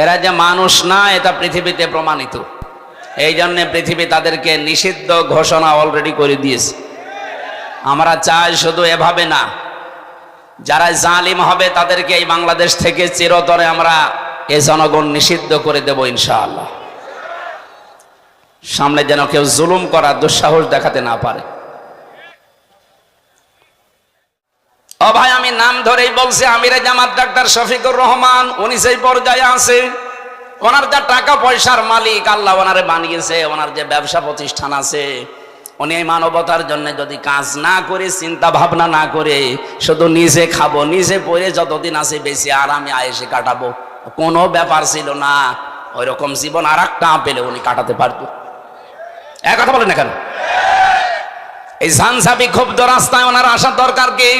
এরা যে মানুষ না, এটা পৃথিবীতে প্রমাণিত। এই জন্য পৃথিবী তাদেরকে নিষিদ্ধ ঘোষণা অলরেডি করে দিয়েছে। আমরা চাই শুধু এভাবে না, যারা জালিম হবে তাদেরকে এই বাংলাদেশ থেকে চিরতরে আমরা এ জনগণ নিষিদ্ধ করে দেব ইনশাআল্লাহ। সামনে যেন কেউ জুলুম করার দুঃসাহস দেখাতে না পারে। ও ভাই, আমি নাম ধরেই বলছি, আমিরে জামাত ডাক্তার শফিকুর রহমান, উনি সেই পর্যায়ে আছে, ওনার যা টাকা পয়সার মালিক, আল্লাহ ওনারে বানিয়েছে, ওনার যে ব্যবসা প্রতিষ্ঠান আছে, উনি এই মানবতার জন্য যদি কাজ না করে, চিন্তা ভাবনা না করে, শুধু নিজে খাব, নিজে পরে যতদিন আছে বেশি আর আমি আয়েসে কাটাবো, কোনো ব্যাপার ছিল না ওই রকম জীবন আর একটা পেলে উনি কাটাতে পারতো। এক কথা বলেন না কেন? এই ঝানসাবি ক্ষুব্ধ রাস্তায় ওনার আসার দরকার কি?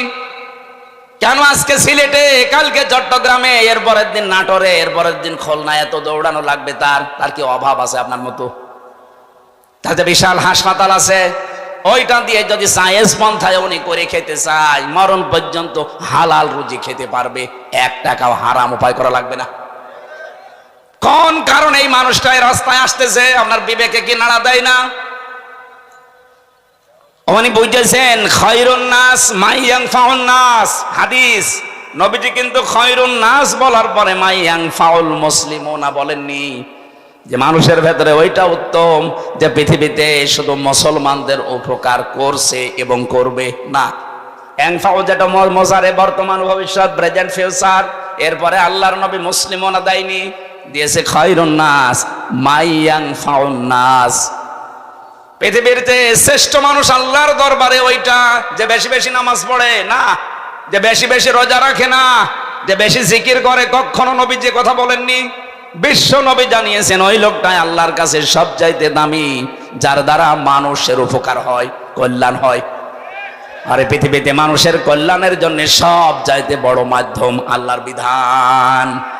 কেন আজকে সিলেটে? কালকে চট্টগ্রামে, এর পরের দিন নাটোরে, এর পরের দিন খুলনা এত দৌড়ানো লাগবে তার? তার কি অভাব আছে আপনার মতো? তাতে বিশাল হাসপাতাল আছে। ওইটা দিয়ে যদি সায়েন্স পন্থায় উনি করে খেতে চায়, মরণ পর্যন্ত হালাল রুজি খেতে পারবে। এক টাকাও হারাম উপায় করা লাগবে না। কোন কারণে এই মানুষটা রাস্তায় আসতেছে? আপনার বিবেকে কি নাড়া দেয় না? উনি বুঝেছেন, খয়রুন নাস মাইয়াং ফাউন নাস, হাদিস। নবীজি কিন্তু খয়রুন নাস বলার পরে মাইয়াং ফাউল মুসলিম না বলেননি। যে মানুষের ভেতরে ওইটা উত্তম যে পৃথিবীতে শুধু মুসলমানদের উপকার করছে এবং করবে না। অ্যাংফাও যেটা মজারে বর্তমান ভবিষ্যৎ, প্রেজেন্ট ফিউচার, এরপরে আল্লাহর নবী মুসলিমও না দেয়নি। দিয়েছে খয়রুন নাস মাইয়াং ফাউন নাস। পৃথিবীতে শ্রেষ্ঠ মানুষ আল্লাহর দরবারে ওইটা, যে বেশি বেশি নামাজ পড়ে, না। যে বেশি বেশি রোজা রাখে না। যে বেশি জিকির করে, কখনো নবী যে কথা বলেননি, বিশ্ব নবী জানিয়েছেন, ওই লোকটাই আল্লাহর কাছে সব চাইতে দামি, যার দ্বারা মানুষের উপকার হয়, কল্যাণ হয়। আর পৃথিবীতে মানুষের কল্যাণের জন্য সব চাইতে বড় মাধ্যম আল্লাহর বিধান।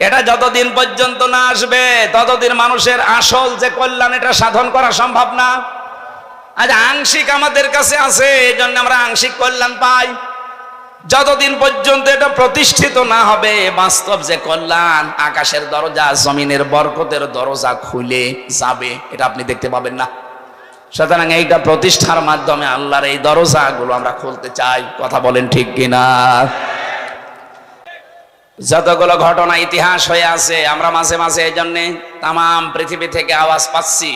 এটা যতদিন পর্যন্ত না আসবে, ততদিন মানুষের আসল যে কল্যাণ, এটা সাধন করা সম্ভব না। আজ আংশিক আমাদের কাছে আছে এই জন্য আমরা আংশিক কল্যাণ পাই। যতদিন পর্যন্ত এটা প্রতিষ্ঠিত না হবে, বাস্তব যে কল্যাণ, আকাশের দরজা, জমিনের বরকতের দরজা খুলে যাবে, এটা আপনি দেখতে পাবেন না। সুতরাং এইটা প্রতিষ্ঠার মাধ্যমে আল্লাহর এই দরজাগুলো আমরা খুলতে চাই, কথা বলেন ঠিক কিনা? যতগুলো ঘটনা ইতিহাস হয়ে আছে, আমরা মাঝে মাঝে এই জন্যে তাম পৃথিবী থেকে আওয়াজ পাচ্ছি।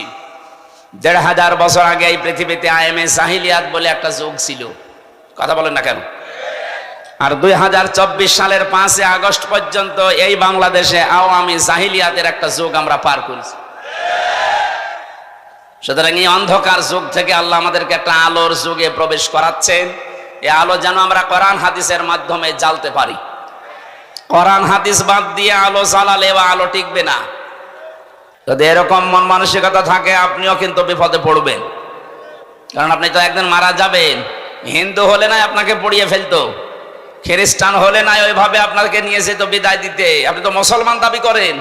দেড় হাজার বছর আগে এই পৃথিবীতে আইএমএ সাহিলিয়াত বলে একটা যুগ ছিল। কথা বলেন না কেন? আর দুই হাজার চব্বিশ সালের পাঁচে আগস্ট পর্যন্ত এই বাংলাদেশে আওয়ামী জাহিলিয়াতের একটা যুগ আমরা পার করেছি। সুতরাং এই অন্ধকার যুগ থেকে আল্লাহ আমাদেরকে একটা আলোর যুগে প্রবেশ করাচ্ছেন। এই আলো যেন আমরা কোরআন, হাদিসের মাধ্যমে জ্বালতে পারি। কোরআন, হাদিস বাদ দিয়ে আলো চালালে বা আলো টিকবে না। যদি এরকম মন মানসিকতা থাকে, আপনিও কিন্তু বিপদে পড়বেন। কারণ আপনি তো একদিন মারা যাবেন। হিন্দু হলে নাই আপনাকে পড়িয়ে ফেলতো। খ্রিস্টান হলে নাই ওইভাবে আপনাকে নিয়ে যেত বিদায় দিতে। আপনি তো মুসলমান দাবি করেন।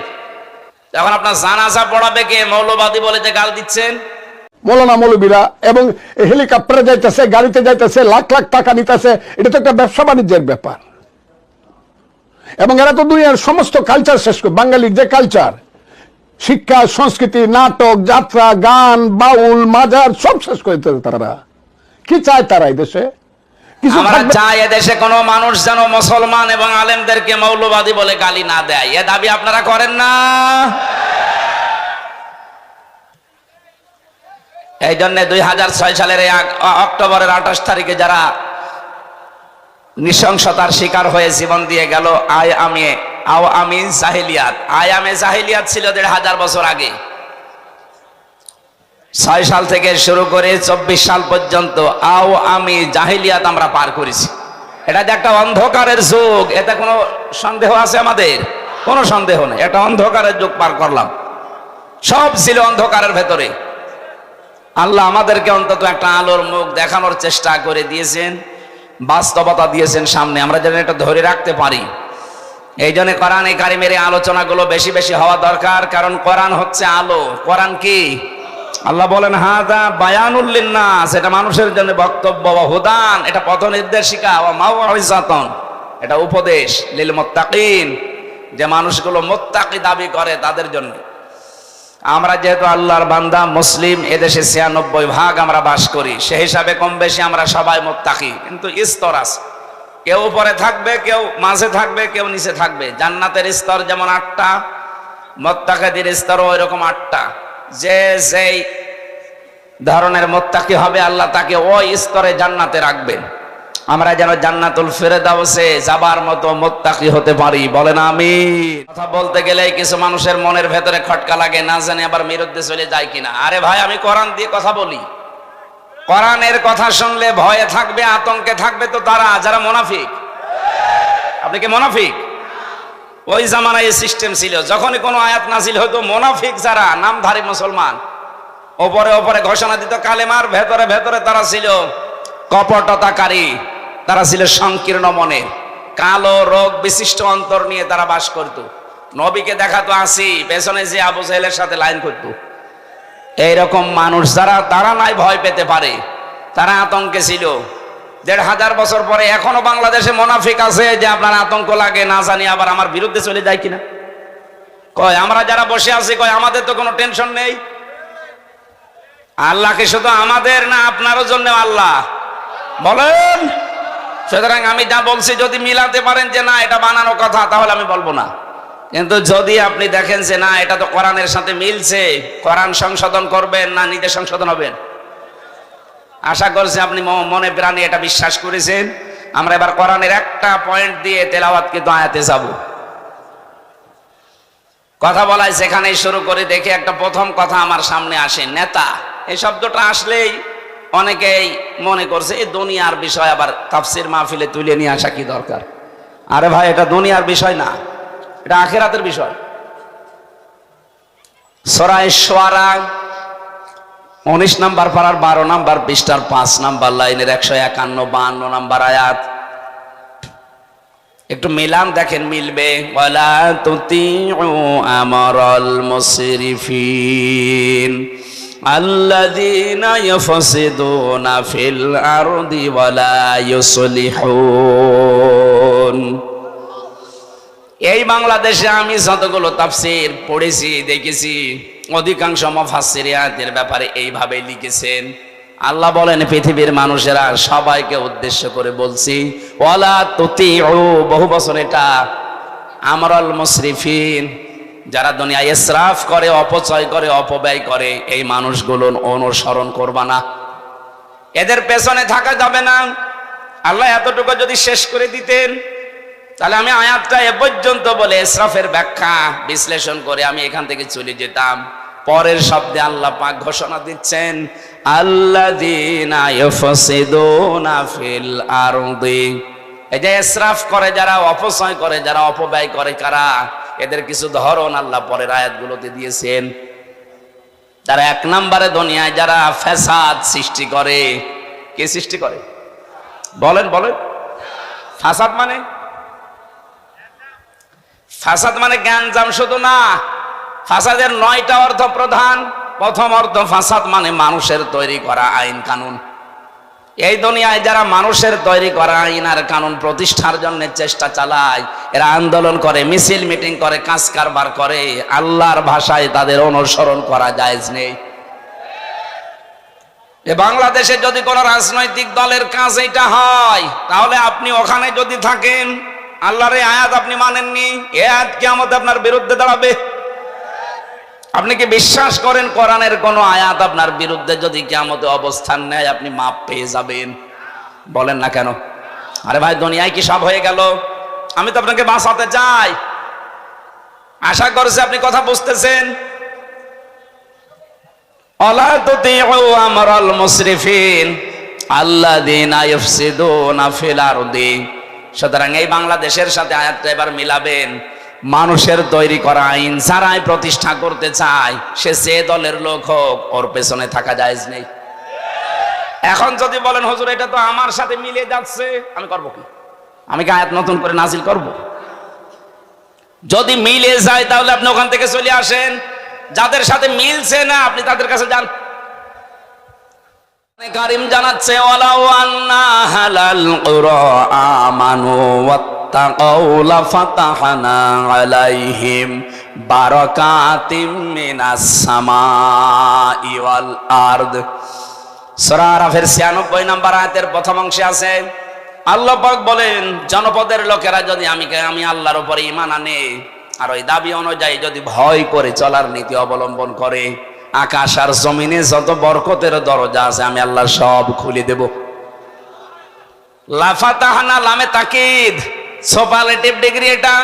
এখন আপনার জানাজা পড়াবে কে? মৌলবাদী বলে যে গাল দিচ্ছেন। মৌলানা মৌলবীরা, এবং হেলিকপ্টারে যাইতেছে, গাড়িতে যাইতেছে, লাখ লাখ টাকা নিতেছে, এটা তো একটা ব্যবসা বাণিজ্যের ব্যাপার। এবং এরা তো দুনিয়ার সমস্ত কালচার শেষ করে বাঙালির যে কালচার শিক্ষা সংস্কৃতি নাটক যাত্রা গান বাউল মাজার সব শেষ করে তারা। কি চায় তারা এই দেশে? কিছু আমরা চাই এদেশে কোনো মানুষ যেন মুসলমান এবং আলেমদেরকে মৌলবাদী বলে গালি না দেয়। এ দাবি আপনারা করেন না। এই জন্য দুই হাজার ছয় সালের অক্টোবরের আঠাশ তারিখে যারা নৃশংসতার শিকার হয়ে জীবন দিয়ে গেল আয় আমি আও আমি জাহিলিয়াত। আয় আমি জাহিলিয়াত ছিল দেড় হাজার বছর আগে। ছয় সাল থেকে শুরু করে চব্বিশ সাল পর্যন্ত আও আমি জাহিলিয়াত আমরা পার করেছি। এটা যে একটা অন্ধকারের যুগ, এতে কোনো সন্দেহ আছে আমাদের? কোনো সন্দেহ নেই। এটা অন্ধকারের যুগ পার করলাম। সব ছিল অন্ধকারের ভেতরে। আল্লাহ আমাদেরকে অন্তত একটা আলোর মুখ দেখানোর চেষ্টা করে দিয়েছেন। বাস্তবতা দিয়েছেন সামনে। আমরা যেন এটা ধরে রাখতে পারি। এই জন্য কোরআন এই কারিমের আলোচনাগুলো বেশি বেশি হওয়া দরকার, কারণ কোরআন হচ্ছে আলো। কোরআন কি? আল্লাহ বলেন, হাদা বায়ানুল্লিন্নাস এটা মানুষের জন্য বক্তব্য। বা হুদান, এটা পথ নির্দেশিকা ও মাওয়াইজাতন, এটা উপদেশ। লিল মুত্তাকিন, যে মানুষগুলো মোত্তাকি দাবি করে তাদের জন্য। আমরা যেহেতু আল্লাহর বান্দা, মুসলিম, এদেশে ছিয়ানব্বই ভাগ আমরা বাস করি, সে হিসাবে কম বেশি আমরা সবাই মত থাকি কিন্তু স্তর আছে। কেউ উপরে থাকবে, কেউ মাঝে থাকবে, কেউ নিচে থাকবে। জান্নাতের স্তর যেমন আটটা, মোত্তাকিদের স্তরও ওই রকম আটটা। যে যেই ধরনের মোত্তাকি হবে, আল্লাহ তাকে ওই স্তরে জান্নাতে রাখবেন। আমরা যেন জান্নাতুল ফেরেদাউসে যাবার মতো মোত্তাকি হতে পারি। বলেন আমি কথা বলতে গেলে কিছু মানুষের মনের ভেতরে খটকা লাগে, না জানে আবার বিরুদ্ধে চলে যায় কিনা। আরে ভাই, আমি কোরআন দিয়ে কথা বলি। কোরআনের কথা শুনলে ভয়ে থাকবে, আতঙ্কে থাকবে তো তারা, যারা মোনাফিক। আপনি কি মোনাফিক? ওই জামানায় এই সিস্টেম ছিল। যখনই কোনো আয়াত নাজিল হতো মোনাফিক যারা, নামধারী মুসলমান, ওপরে ওপরে ঘোষণা দিত, কালেমার ভেতরে ভেতরে তারা ছিল। কপটতাকারী। তারা ছিল সংকীর্ণ মনে কালো রোগ বিশিষ্ট অন্তর নিয়ে তারা বাস করত। নবীকে দেখাতো আসি, পেছনে যে আবু জাহেলের সাথে লাইন করত। এইরকম মানুষ যারা, তারা নাই ভয় পেতে পারে। তারা আতঙ্কে ছিল। দেড় হাজার বছর পরে এখনও বাংলাদেশে মোনাফিক আছে যে আপনার আতঙ্ক লাগে, না জানি আবার আমার বিরুদ্ধে চলে যায় কিনা। কয়, আমরা যারা বসে আছি, কয়, আমাদের তো কোনো টেনশন নেই। আল্লাহকে শুধু আমাদের না আপনারও জন্য আল্লাহ। বলেন। সুতরাং আমি যা বলছি, যদি মিলাতে পারেন যে না, এটা বানানো কথা, তাহলে আমি বলব না। কিন্তু যদি আপনি দেখেন যে না, এটা তো কোরআনের সাথে মিলছে, কোরআন সংশোধন করবেন না, নিজে সংশোধন হবেন। আশা করছি আপনি মনে প্রাণে এটা বিশ্বাস করেছেন। আমরা এবার কোরআনের একটা পয়েন্ট দিয়ে তেলাওয়াত কিন্তু আয়াতে যাব। কথা বলাই সেখানেই শুরু করে, দেখে একটা প্রথম কথা আমার সামনে আসে, নেতা। এই শব্দটা আসলেই অনেকেই মনে করছে এই দুনিয়ার বিষয় আবার তাফসির মাহফিলে তুলে নিয়ে আসা কি দরকার? আরে ভাই, এটা দুনিয়ার বিষয় না, এটা আখেরাতের বিষয়। সরাই সোয়ারা উনিশ নাম্বার পাড়ার বারো নাম্বার পৃষ্ঠার পাঁচ নাম্বার লাইনের একশো একান্ন বাহান্ন নাম্বার আয়াত। একটু মিলান দেখেন, মিলবে, ওয়ালা তুতিউ আমরাল মুসরিফিন আল্লাযীনা ইয়াফসিদুনা ফিল আরদি ওয়ালা ইউসলিহুন। এই বাংলাদেশে আমি যতগুলো তাফসির পড়েছি, দেখেছি, অধিকাংশ মফাসিরিয়াতের ব্যাপারে এইভাবে লিখেছেন। আল্লাহ বলেন, পৃথিবীর মানুষেরা সবাইকে উদ্দেশ্য করে বলছি, ওয়ালা তুতি বহু বছর এটা আমরাল মুসরিফিন যারা দুনিয়া ইসরাফ করে, অপচয় করে, অপব্যয় করে, এই মানুষগুলো অনুসরণ করবা না। এদের পেছনে থাকা যাবে না। আল্লাহ এতটুকু যদি শেষ করে দিতেন, তাহলে আমি আয়াতটা এ পর্যন্ত বলে ইসরাফের ব্যাখ্যা বিশ্লেষণ করে আমি এখান থেকে চলে যেতাম। পরের শব্দে আল্লাহ পাক ঘোষণা দিচ্ছেন এই যে ইসরাফ করে যারা, অপচয় করে, যারা অপব্যয় করে, কারা? এদের কিছু ধরন আল্লাহ পরের আয়াতগুলোতে দিয়েছেন। তারা এক নম্বরে দুনিয়ায় যারা ফ্যাসাদ সৃষ্টি করে, কে সৃষ্টি করে? বলেন বলেন। ফাসাদ মানে? ফাসাদ মানে জ্ঞানজাম শুধু না ফাসাদের নয়টা অর্থ প্রধান প্রথম অর্থ ফাসাদ মানে মানুষের তৈরি করা আইন কানুন। এই দুনিয়ায় যারা মানুষের তৈরি করা আইন আর কানুন প্রতিষ্ঠার জন্য চেষ্টা চালায়, এরা আন্দোলন করে, মিছিল মিটিং করে, কাজ কারবার করে, আল্লাহর ভাষায় তাদের অনুসরণ করা জায়েজ নেই। বাংলাদেশে যদি কোনো রাজনৈতিক দলের কাজ এটা হয়, তাহলে আপনি ওখানে যদি থাকেন, আল্লাহর আয়াত আপনি মানেননি এ আয়াত কিয়ামতে আপনার বিরুদ্ধে দাঁড়াবে। আপনি কি বিশ্বাস করেন কোরআনের কোন আয়াত আপনার বিরুদ্ধে যদি কিয়ামতে অবস্থান নেয়, আপনি মাপ পেয়ে যাবেন? বলেন না কেন? আরে ভাই, দুনিয়ায় কি সব হয়ে গেল? আমি তো আপনাকে বাঁচাতে চাই। আশা করছি আপনি কথা বুঝতেছেন। সুতরাং এই বাংলাদেশের সাথে আয়াতটা এবার মিলাবেন। মানুষের তৈরি করা আইন যারাই প্রতিষ্ঠা করতে চায়, সে যে দলের লোক হোক, ওর পেছনে থাকা যায় নেই। এখন যদি বলেন, হুজুর, এটা তো আমার সাথে মিলে যাচ্ছে, আমি করব কি? আমি কি আয়াত নতুন করে নাজিল করব? যদি মিলে যায়, তাহলে আপনি ওখান থেকে চলে আসেন। যাদের সাথে মিলছে না, আপনি তাদের কাছে যান। কারিম জানাচ্ছে, ওয়ালাউ আন্না হালাল আমানু আলাইহিম বারাকাতিম মিনাস সামাই ওয়াল আরদ। সূরা আরাফের 96 নম্বর আয়াতের প্রথম অংশে আছে, আল্লাহ পাক বলেন, জনপদের লোকেরা যদি আমি আমি আল্লাহর উপরে ঈমান আনে, আর ওই দাবি অনুযায়ী যদি ভয় করে চলার নীতি অবলম্বন করে, আকাশ আর জমিনে যত বরকতের দরজা আছে, আমি আল্লাহ সব খুলে দেব। লাফাতাহানা লামে তাকিদ। সোপালেটিভ ডিগ্রি এটা।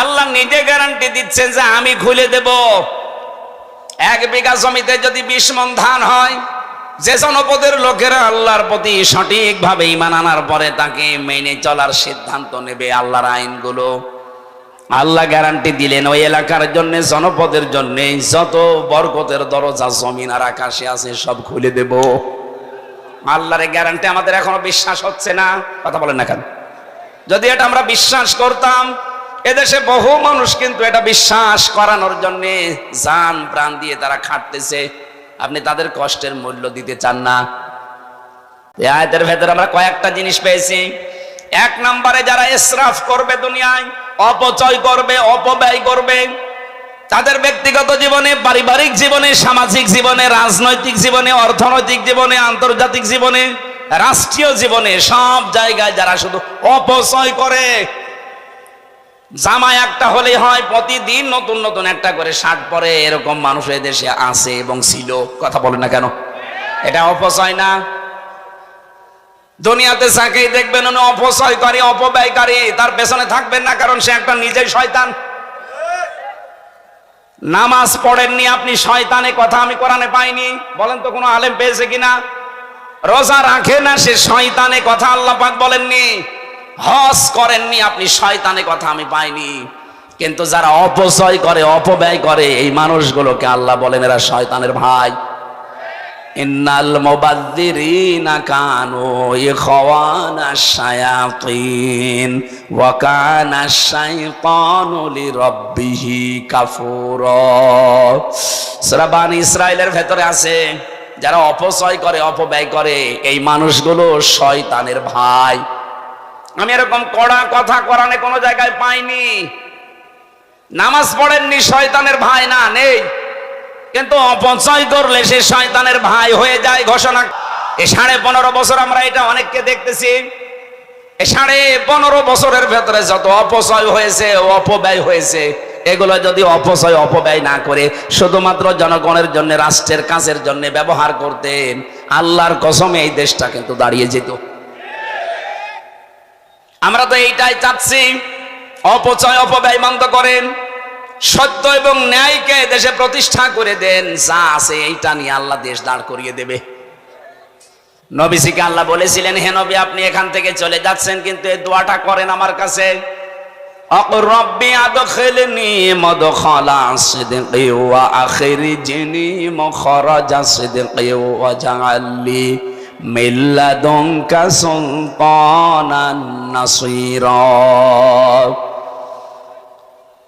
আল্লাহ নিজে গ্যারান্টি দিচ্ছেন যে আমি খুলে দেব। এক বিঘা জমিতে যদি বিশ মন ধান হয়, যে জনপদের লোকেরা আল্লাহর প্রতি সঠিকভাবে ইমান আনার পরে তাকে মেনে চলার সিদ্ধান্ত নেবে আল্লাহর আইনগুলো। আল্লাহ গ্যারান্টি দিলেন ওই এলাকার জন্য, জনপদের জন্য যত বরকতের দরজা, জমিন আর আকাশে আছে সব খুলে দেব। আল্লাহর গ্যারান্টি আমাদের এখনও বিশ্বাস হচ্ছে না। কথা বলেন না কেন? যদি এটা আমরা বিশ্বাস করতাম, এদেশে বহু মানুষ কিন্তু এটা বিশ্বাস করানোর জন্য জান প্রাণ দিয়ে তারা খাটতেছে। আপনি তাদের কষ্টের মূল্য দিতে চান না। আয়াতের ভেতরে আমরা কয়েকটা জিনিস পেয়েছি। এক নম্বরে যারা ইসরাফ করবে দুনিয়ায়, অপচয় করবে, অপব্যয় করবে, তাদের ব্যক্তিগত জীবনে, পারিবারিক জীবনে, সামাজিক জীবনে, রাজনৈতিক জীবনে, অর্থনৈতিক জীবনে, আন্তর্জাতিক জীবনে রাষ্ট্রীয় জীবনে সব জায়গায় যারা শুধু অপচয় করে জামা একটা হলে হয়, প্রতিদিন নতুন নতুন একটা করে শার্ট পরে এরকম মানুষ দেশে আছে এবং ছিল। কথা বলে না কেন? এটা অপচয় না। দুনিয়াতে যাকেই দেখবেন উনি অপচয়কারী, অপব্যয়কারী, তার পেছনে থাকবেন না কারণ সে একটা নিজেই শয়তান। নামাজ পড়েননি আপনি শয়তানে কথা আমি কোরআনে পাইনি। বলেন তো কোনো আলেম পেয়েছে কিনা? রোজা রাখে না সে শয়তানে কথা আল্লাহ পাক বলেননি। হজ করেননি আপনি, শয়তানে কথা আমি পাইনি। কিন্তু যারা অপচয় করে, অপব্যয় করে, এই মানুষগুলোকে আল্লাহ বলেন এরা শয়তানের ভাই। ইন্নাল মুবাদ্দিরিনা কানু ইখওয়ানা শায়াতিন ওয়া কানা শাইতানু লিরাব্বিহি কাফুরা। সূরা বানি ইসরাইলের ভেতরে আছে যারা অপচয় করে, অপব্যয় করে, এই মানুষগুলো শয়তানের ভাই। আমি এরকম কড়া কথা কোরআনে কোনো জায়গায় পাইনি। নামাজ পড়েননি শয়তানের ভাই, না, নেই। কিন্তু অপচয় করলে সে শয়তানের ভাই হয়ে যায় ঘোষণা। এ সাড়ে পনেরো বছর আমরা এটা অনেককে দেখতেছি। এ সাড়ে পনেরো বছরের ভেতরে যত অপচয় হয়েছে, অপব্যয় হয়েছে এগুলো যদি অপচয়, অপব্যয় না করে শুধুমাত্র জনগণের জন্য, রাষ্ট্রের কাজের জন্য ব্যবহার করতেন আল্লাহর কসমে এই দেশটা কিন্তু দাঁড়িয়ে যেত। আমরা তো এইটাই চাচ্ছি, অপচয়, অপব্যয় বন্ধ করেন, সত্য এবং ন্যায়কে দেশে প্রতিষ্ঠা করে দেন, যা আছে এইটা নিয়ে আল্লাহ দেশ দাঁড় করিয়ে দেবে। নবীজিকে আল্লাহ বলেছিলেন, হে নবী, আপনি এখান থেকে চলে যাচ্ছেন, কিন্তু এই দোয়াটা করেন আমার কাছে। রব্বি আদখিলনি মদখালা সিদকি ওয়া আখিরিজনি মখরাজা সিদকি ওয়া মিন লাদুনকা সুলতানান নাসীরা।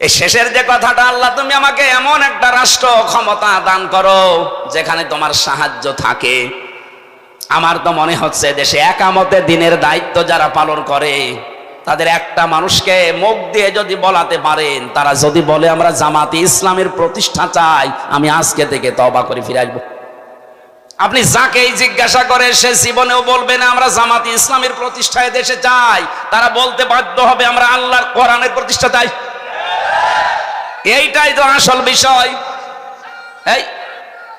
এই শেষের যে কথাটা, আল্লাহ তুমি আমাকে এমন একটা রাষ্ট্র ক্ষমতা দান করো যেখানে তোমার সাহায্য থাকে। আমার তো মনে হচ্ছে দেশে একামতে দিনের দায়িত্ব যারা পালন করে তাদের একটা মানুষকে মুখ দিয়ে যদি বলাতে পারেন, তারা যদি বলে, আমরা জামাতি ইসলামের প্রতিষ্ঠা চাই, আমি আজকে থেকে তবা করে ফিরে আসব। আপনি যাকেই জিজ্ঞাসা করে, সে জীবনেও বলবে না, আমরা জামাতি ইসলামের প্রতিষ্ঠায় দেশে চাই। তারা বলতে বাধ্য হবে, আমরা আল্লাহর কোরআনের প্রতিষ্ঠা চাই। এইটাই তো আসল বিষয়। এই,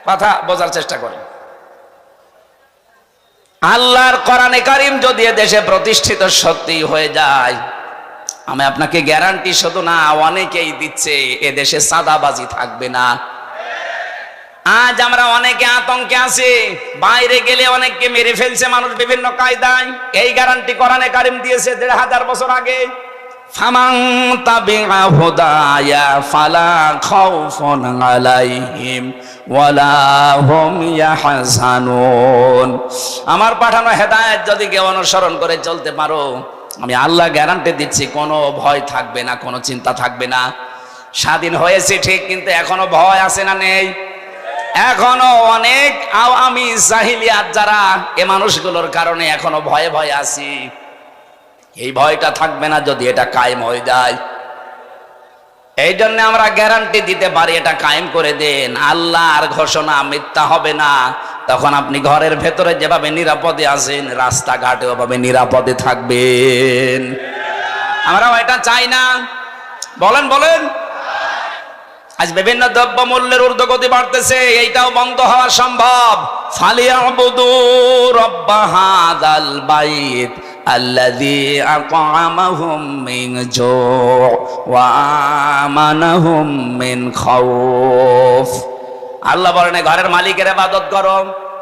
কথা বোঝার চেষ্টা করেন। আল্লাহর কোরআনে কারিম যদি দেশে প্রতিষ্ঠিত সত্যি হয়ে যায়, আমি আপনাকে গ্যারান্টি শুধু না, অনেকেই দিচ্ছে, এ দেশে সাদাবাজি থাকবে না। আজ আমরা অনেকে আতঙ্কে আছি, বাইরে গেলে অনেককে মেরে ফেলছে মানুষ বিভিন্ন কায়দায়। এই গ্যারান্টি কোরআনে কারিম দিয়েছে দেড় হাজার বছর আগে। আমার পাঠানো হেদায়েত যদি কেউ অনুসরণ করে চলতে পারো, আমি আল্লাহ গ্যারান্টি দিচ্ছি, কোনো ভয় থাকবে না, কোনো চিন্তা থাকবে না। স্বাধীন হয়েছে ঠিক, কিন্তু এখনও ভয় আছে না নেই? এখনও অনেক আওয়ামী জাহিলিয়াত যারা, এ মানুষগুলোর কারণে এখনও ভয়ে ভয়ে আছি। এই ভয়টা থাকবে না যদি এটা কায়েম হয়ে যায়। এই জন্য আমরা গ্যারান্টি দিতে পারি এটা কায়েম করে দেন। আল্লাহর ঘোষণা মিথ্যা হবে না। তখন আপনি ঘরের ভেতরে যেভাবে নিরাপদে আছেন রাস্তাঘাটে ওভাবে নিরাপদে থাকবেন। আমরাও এটা চাই না। বলেন বলেন। আজ বিভিন্ন দ্রব্য মূল্যের ঊর্ধ্বগতি বাড়তেছে, এইটাও বন্ধ হওয়া সম্ভব। ফালিয়াবুদু রব্বা হাদাল বাইত। আত'আমাহুম মিন জু' ওয়া আমানাহুম মিন খাউফ। আল্লাহ বলেন ঘরের মালিকের ইবাদত করো।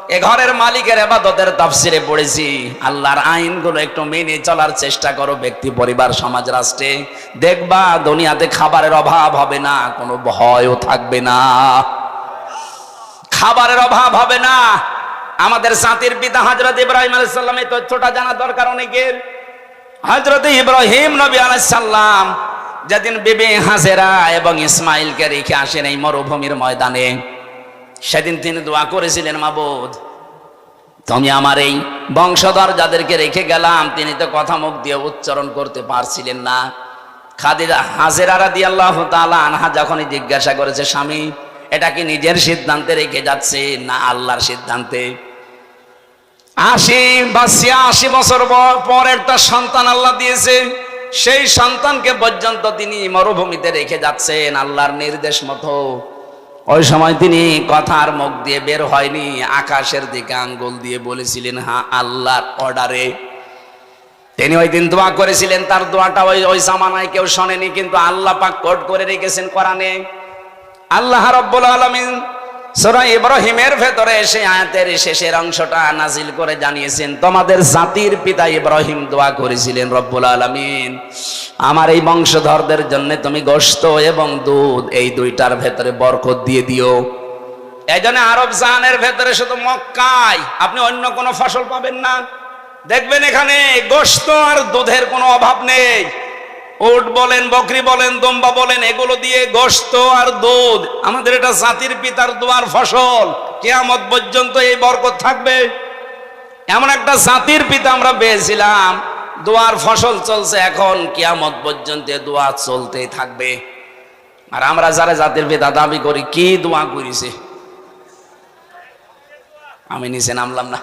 এ ঘরের মালিকের ইবাদতের তাফসিরে পড়েছি। আল্লাহর আইনগুলো একটু মেনে চলার চেষ্টা করো ব্যক্তি, পরিবার, সমাজ, রাষ্ট্রে। দেখবা দুনিয়াতে খাবারের অভাব হবে না, কোনো ভয়ও থাকবে না। খাবারের অভাব হবে না। আমাদের জাতির পিতা হজরত ইব্রাহিম আলাইসাল্লাম এই তথ্যটা জানা দরকার অনেকের। হজরত ইব্রাহিম নবী আলাইসাল্লাম যেদিন বিবি হাজেরা এবং ইসমাইলকে রেখে আসেন এই মরুভূমির ময়দানে, সেদিন তিনি দোয়া করেছিলেন, মাবুদ, তুমি আমার এই বংশধর যাদেরকে রেখে গেলাম, তিনি তো কথা মুখ দিয়ে উচ্চারণ করতে পারছিলেন না। খাদিজা হাজেরা রাদি আল্লাহ তাআলা আনহা যখনই জিজ্ঞাসা করেছে, স্বামী, এটা কি নিজের সিদ্ধান্তে রেখে যাচ্ছে না আল্লাহর সিদ্ধান্তে? আশি বা ছিয়াশি বছর পর একটা সন্তান আল্লাহ দিয়েছে, সেই সন্তানকে পর্যন্ত তিনি মরুভূমিতে রেখে যাচ্ছেন আল্লাহর নির্দেশ মতো। ওই সময় তিনি কথার মুখ দিয়ে বের হয়নি, আকাশের দিকে আঙ্গুল দিয়ে বলেছিলেন হ্যাঁ আল্লাহর অর্ডারে তিনি ওই দিন দোয়া করেছিলেন, তার দোয়াটা ওই ওই জামানায় কেউ শোনেনি, কিন্তু আল্লাহ পাক কোট করে রেখেছেন কোরআনে। আল্লাহ রব্বুল আলমিন সূরা ইব্রাহিমের ভেতরে এসে আয়াতের শেষের অংশটা নাজিল করে জানিয়েছেন, তোমাদের জাতির পিতা ইব্রাহিম দোয়া করেছিলেন রব্বুল আলমিন। আমার এই বংশধরদের জন্য তুমি গোশত এবং দুধ এই দুইটার ভেতরে বরকত দিয়ে দিও। এই জন্য আরব জাহানের ভেতরে শুধু মক্কায় আপনি অন্য কোনো ফসল পাবেন না। দেখবেন এখানে গোশত আর দুধের কোনো অভাব নেই। উট বলেন, বকরি বলেন, দম্বা বলেন, এগুলো দিয়ে গোস্ত আর দুধ, আমাদের এটা জাতির পিতার দোয়ার ফসল। কেয়ামত পর্যন্ত এই বরকত থাকবে। এমন একটা জাতির পিতা আমরা পেয়েছিলাম, দোয়ার ফসল চলছে এখন, কিয়ামত পর্যন্ত দোয়া চলতেই থাকবে। আর আমরা যারা জাতির পিতা দাবি করি, কি দোয়া করিছে? আমি নিচে নামলাম না।